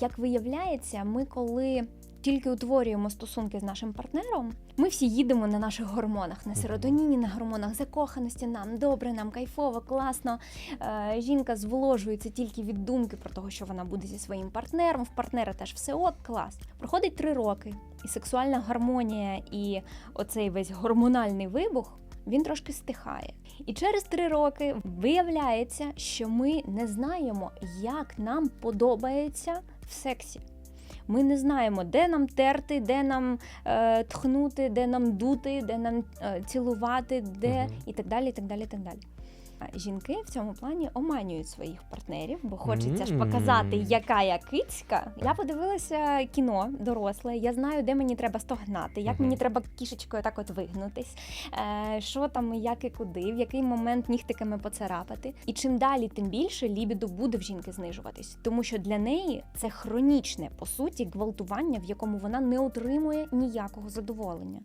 Як виявляється, ми коли тільки утворюємо стосунки з нашим партнером, ми всі їдемо на наших гормонах, на серотоніні, на гормонах закоханості. Нам добре, нам кайфово, класно. Е, жінка зволожується тільки від думки про того, що вона буде зі своїм партнером. В партнера теж все ок, клас. Проходить три роки, і сексуальна гармонія, і оцей весь гормональний вибух. Він трошки стихає. І через три роки виявляється, що ми не знаємо, як нам подобається в сексі. Ми не знаємо, де нам терти, де нам е, тхнути, де нам дути, де нам е, цілувати, де угу. і так далі. і так далі, і так далі. А Жінки в цьому плані оманюють своїх партнерів, бо хочеться ж показати, яка я кицька. Я подивилася кіно доросле. Я знаю, де мені треба стогнати, як мені треба кішечкою так от вигнутись, е, що там, як і куди, в який момент нігтиками поцарапати. І чим далі, тим більше лібіду буде в жінки знижуватись, тому що для неї це хронічне по суті гвалтування, в якому вона не отримує ніякого задоволення.